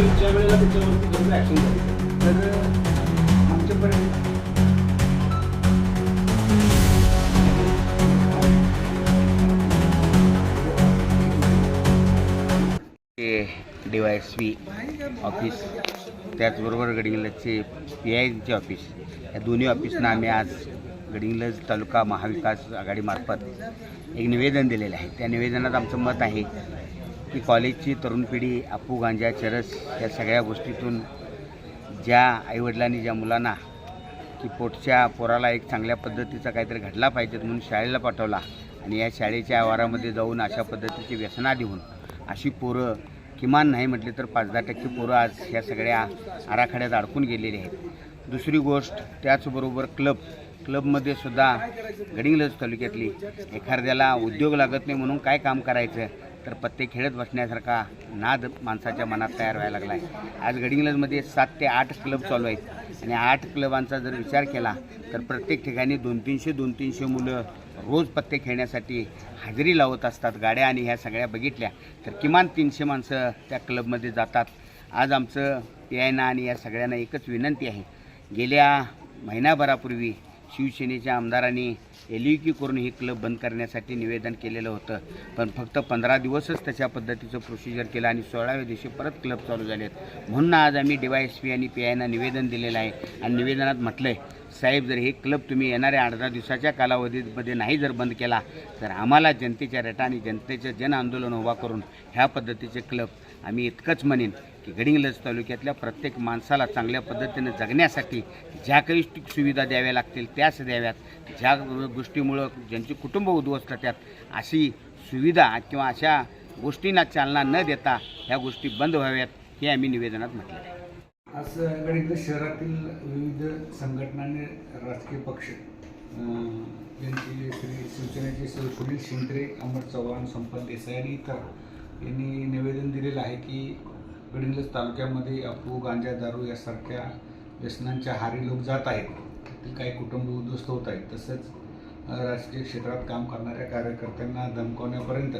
त्याच्यावरती जरूर ॲक्शन तर आमच्यापर्यंत. D Y S P office त्याचबरोबर गडिंगलजचे पी आयचे ऑफिस या दोन्ही ऑफिसना आम्ही आज गडिंग्लज तालुका महाविकास आघाडीमार्फत एक निवेदन दिलेलं आहे. त्या निवेदनात आमचं मत आहे की कॉलेजची तरुण पिढी आपू गांजा चरस या सगळ्या गोष्टीतून ज्या आईवडिलांनी ज्या मुलांना की पोटच्या पोराला एक चांगल्या पद्धतीचा काहीतरी घडला पाहिजे म्हणून शाळेला पाठवला आणि या शाळेच्या आवारामध्ये जाऊन अशा पद्धतीची व्यसना देऊन अशी पोरं किमान नाही म्हटले तर पाच दहा टक्के पोरं आज ह्या सगळ्या आराखड्यात अडकून गेलेली आहेत. दुसरी गोष्ट त्याचबरोबर क्लब. क्लबमध्ये सुद्धा गडिंगलज तालुक्यातली एखाद्याला उद्योग लागत नाही म्हणून काय काम करायचं? तर पत्ते खेळत बसण्यासारखा नाद माणसाच्या मनात तयार व्हायला लागला आहे आज गडिंग्लजमध्ये सात ते आठ क्लब चालू आहेत. आणि आठ क्लबांचा जर विचार केला तर प्रत्येक ठिकाणी दोन तीनशे दोन तीनशे मुलं रोज पत्ते खेळण्यासाठी हजेरी लावत असतात गाड्या आणि ह्या सगळ्या बघितल्या. तर किमान तीनशे माणसं त्या क्लबमध्ये जातात. आज आमचं पी आणि या सगळ्यांना एकच विनंती आहे. गेल्या महिनाभरापूर्वी शिवसेनेच्या आमदारांनी एल करून ही क्लब बंद करण्यासाठी निवेदन केलेलं होतं. पण फक्त पंधरा दिवसच त्याच्या पद्धतीचं प्रोसिजर केलं आणि सोळाव्या दिवशी परत क्लब चालू झाले आहेत म्हणून आज आम्ही डी वाय एस पी आणि पी आयना निवेदन दिलेलं आहे. आणि निवेदनात म्हटलं आहे साहेब जर हे क्लब तुम्ही येणाऱ्या आठ दहा दिवसाच्या कालावधीमध्ये नाही जर बंद केला तर आम्हाला जनतेच्या रेटाने जनतेचं जन आंदोलन उभा करून ह्या पद्धतीचे क्लब आम्ही इतकंच म्हणेन की गडिंगलज तालुक्यातल्या प्रत्येक माणसाला चांगल्या पद्धतीनं जगण्यासाठी ज्या काही सुविधा द्याव्या लागतील त्याच द्याव्यात. ज्या गोष्टीमुळं ज्यांची कुटुंब उद्ध्वस्त त्यात अशी सुविधा किंवा अशा गोष्टींना चालना न देता ह्या गोष्टी बंद व्हाव्यात हे आम्ही निवेदनात म्हटलं आहे. आज शहरातील विविध संघटना आणि राजकीय पक्ष यांची श्री शिवसेनेचे सुनील शिंत्रे अमर चव्हाण संपत देसाई आणि इतर यांनी निवेदन दिलेलं आहे की गडिंग्लज तालुक्यामध्ये अफू गांजा दारू यासारख्या व्यसनांच्या हारी लोक जात आहेत. ते काही कुटुंब उद्ध्वस्त होत आहेत. तसंच राजकीय क्षेत्रात काम करणाऱ्या कार्यकर्त्यांना धमकावण्यापर्यंत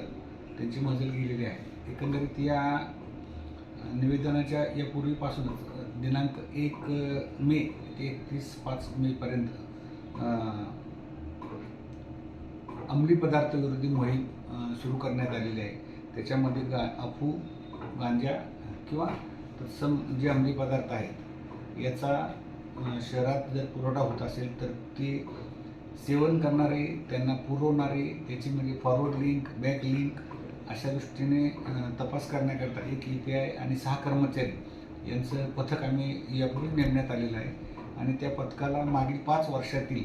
त्यांची मजल गेलेली आहे. एकंदरीत या निवेदनाच्या यापूर्वीपासूनच दिनांक एक मे ते एकतीस पाच मेपर्यंत अंमली पदार्थ विरोधी मोहीम सुरू करण्यात आलेली आहे. त्याच्यामध्ये गा अफू गांजा किंवा तत्सम जे अंमली पदार्थ आहेत याचा शहरात जर पुरवठा होत असेल तर ते सेवन करणारे त्यांना पुरवणारे त्याची म्हणजे फॉरवर्ड लिंक बॅक लिंक अशा दृष्टीने तपास करण्याकरता एक ई पी आय आणि सहा कर्मचारी यांचं पथक आम्ही यापूर्वी नेमण्यात आलेलं आहे. आणि त्या पथकाला मागील पाच वर्षातील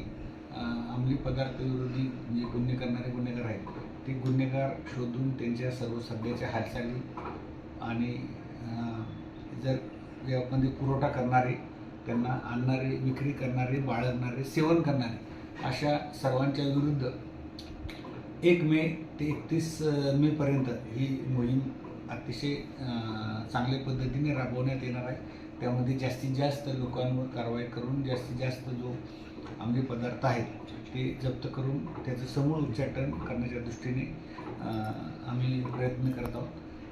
अंमली पदार्थ विरोधी जे गुन्हे करणारे गुन्हेगार आहेत ते गुन्हेगार शोधून त्यांच्या सर्व सध्याच्या हालचाली आणि जर यामध्ये पुरवठा करणारे त्यांना आणणारे विक्री करणारे बाळगणारे सेवन करणारे अशा सर्वांच्या विरुद्ध एक मे ते एकतीस मेपर्यंत ही मोहीम अतिशय चांगल्या पद्धतीने राबवण्यात येणार आहे. त्यामध्ये जास्तीत जास्त लोकांवर कारवाई करून जास्तीत जास्त जो अंमली पदार्थ आहेत ते जप्त करून त्याचं समूळ उच्चाटन करण्याच्या दृष्टीने आम्ही प्रयत्न करत आहोत.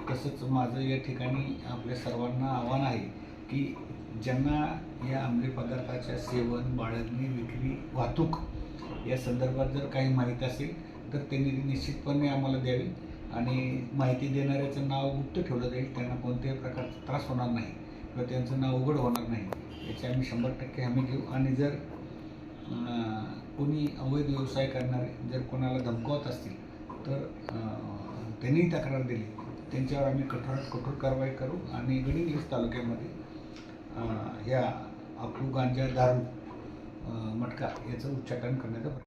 तसंच माझं या ठिकाणी आपल्या सर्वांना आव्हान आहे की ज्यांना या अंमली पदार्थाच्या सेवन बाळगणी विक्री वाहतूक या संदर्भात जर काही माहीत असेल तर त्यांनी निश्चितपणे आम्हाला द्यावी. आणि माहिती देणाऱ्याचं नाव गुप्त ठेवलं जाईल. त्यांना कोणत्याही प्रकारचा त्रास होणार नाही किंवा त्यांचं नाव उघड होणार नाही. याची आम्ही शंभर टक्के हमी घेऊ. आणि जर कोणी अवैध व्यवसाय करणारे जर कोणाला धमकावत असतील तर त्यांनीही तक्रार दिली. त्यांच्यावर आम्ही कठोरात कठोर कारवाई करू. आणि गडिंग्लज तालुक्यामध्ये ह्या अफू गांजा दारू मटका याचं उच्चाटन करण्याचा